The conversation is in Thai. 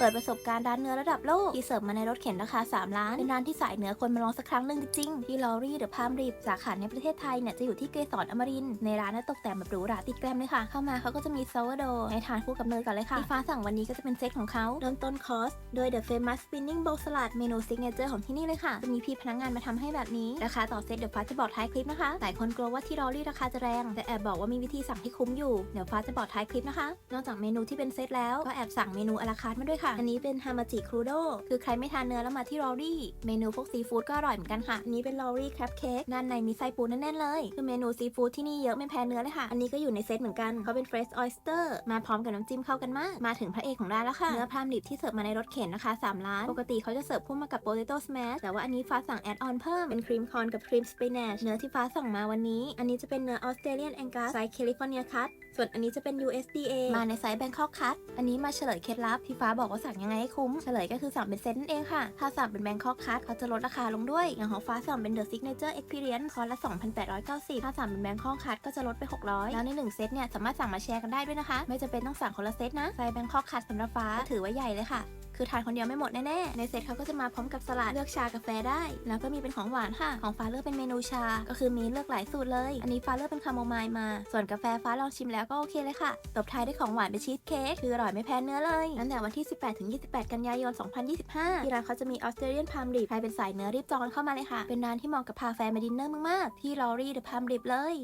เปิดประสบการณ์ร้านเนื้อระดับโลกที่เสิร์ฟมาในรถเข็นราคา 3 ล้าน เป็นร้านที่สายเนื้อคนมาลองสักครั้งหนึ่งจริงๆที่ลอรี่เดอะพามรีบสาขาในประเทศไทยเนี่ยจะอยู่ที่เกสรอมรินในร้านน่ะตกแต่งแบบหรูหราติดแกรมเลยค่ะ เข้ามาเขาก็จะมีซาวโดให้ทานคู่กับเนยก่อนเลยค่ะที่ฟ้าสั่งวันนี้ก็จะเป็นเซตของเขาเริ่มต้นคอสโดย The Famous Spinning Bowl Salad เมนูซิกเนเจอร์ของที่นี่เลยค่ะจะมีพี่พนักงานมาทำให้แบบนี้ราคาต่อเซตเดี๋ยวฟ้าจะบอกท้ายคลิปนะคะหลายคนกลัวว่าที่ลอรี่ราคาจะแรงแต่แอบบอกว่ามีวิธีสั่งที่คุ้มอยู่เดี๋ยวฟ้าจะบอกท้ายคลิปนะคะ นอกจากเมนูที่เป็นเซตแล้วก็แอบสั่งเมนูอลาคาร์ทมาด้วยค่ะอันนี้เป็นฮามาจิครูโดคือใครไม่ทานเนื้อแล้วมาที่ลอรี่ เมนูพวกซีฟู้ดก็อร่อยเหมือนกันค่ะ อันนี้เป็นลอรี่แครบเค้กด้านในมีไส้ปูแน่นๆเลย คือเมนูซีฟู้ดที่นี่เยอะไม่แพ้เนื้อเลยค่ะ อันนี้ก็อยู่ในเซตเหมือนกันเขาเป็นเฟรชออยสเตอร์มาพร้อมกับน้ำจิ้มเข้ากันมาก มาถึงพระเอกของร้านแล้วค่ะ เนื้อพรามดิบที่เสิร์ฟมาในรถเข็นนะคะ3ล้าน ปกติเขาจะเสิร์ฟคู่มากับโปเตโต้สแมชแต่ว่าอันนี้ฟ้าสั่งแอดออนเพิ่มเป็นครีมคอนกับครีมสปินชเนื้อที่ฟ้าสั่งมาวันนี้ อันนี้จะเป็นเนื้อออสเตรเลียนแองกัสไซส์แคลิฟอร์เนียคัตส่วนอันนี้จะเป็น USDA มาในไซส์แบงคอกคัตอันนี้มาเฉลยเคล็ดลับที่ฟ้าบอกว่าสั่งยังไงให้คุ้ม เฉลยก็คือสั่งเป็นเซตนั่นเองค่ะ ถ้าสั่งเป็นแบงคอกคัสเขาจะลดราคาลงด้วย อย่างของฟ้าสั่งเป็น The Signature Experience คอร์สละ 2,890 ถ้าสั่งเป็นแบงคอกคัสก็จะลดไป 600 แล้วใน 1 เซตเนี่ยสามารถสั่งมาแชร์กันได้ด้วยนะคะ ไม่จำเป็นต้องสั่งคนละเซตนะไซส์แบงคอกคัสสำหรับฟ้าถือว่าใหญ่เลยค่ะ คือทานคนเดียวไม่หมดแน่ๆในเซตเขาก็จะมาพร้อมกับสลัดเลือกชากาแฟได้ แล้วก็มีเป็นของหวานค่ะ ของฟ้าเลือกเป็นเมนูชา ก็คือมีเลือกหลายสูตรเลย อันนี้ฟ้าเลือกเป็นคาโมไมล์มา ส่วนกาแฟฟ้าลองชิมแล้วก็โอเคเลยค่ะ ตบท้ายด้วยของหวานเป็นชีสเค้กคืออร่อยไม่แพ้เนื้อเลยตั้งแต่วันที่ 18-28 กันยายน 2025 ที่ร้านเขาจะมีออสเตรเลียนพามริบใครเป็นสายเนื้อรีบจองกันเข้ามาเลยค่ะ เป็นร้านที่เหมาะกับพาแฟนมาดินเนอร์มากๆ ที่ลอรี่เดอะพามริบเลย